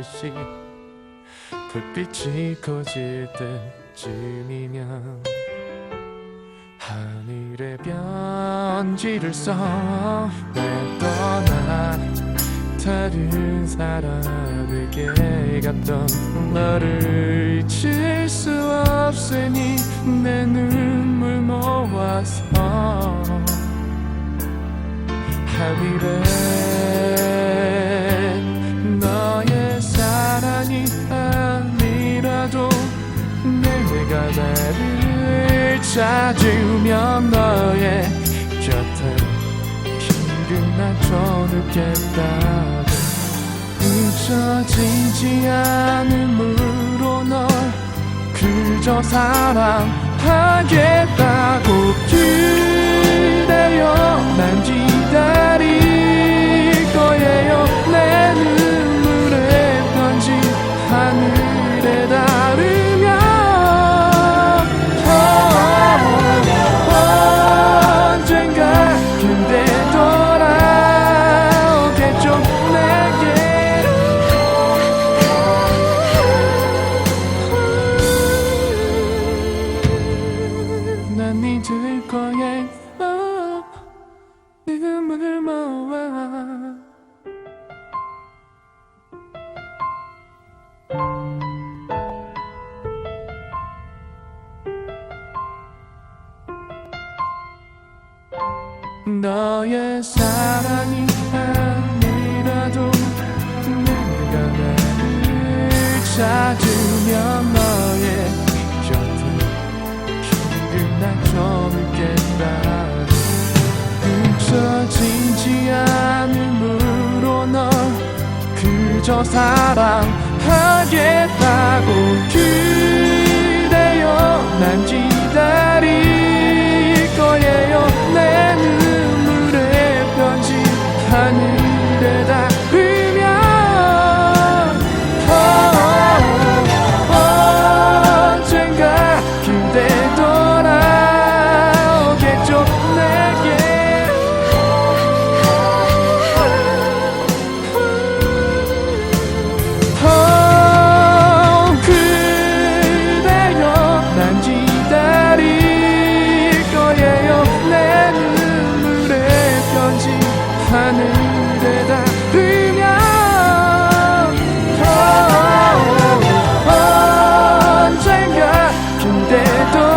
눈부시 불빛이 꺼질 때쯤이면 하늘에 편지를 써내 떠나 다른 사람에게 갔던 너를 잊을 수 없으니 내 눈물 모아서 하늘에 찾으면 너의 곁에 길을 나저 늦겠다고. 잊혀지지 않음으로 널 그저 사랑하겠다고 그대여 난기 잊을 거예요 눈물 모아. 너의 사랑이 아니라도 내가 나를 찾으면 사랑하겠다고 그대여 난 기다릴 거예요. 내 눈물의 편지 하늘에다. dentro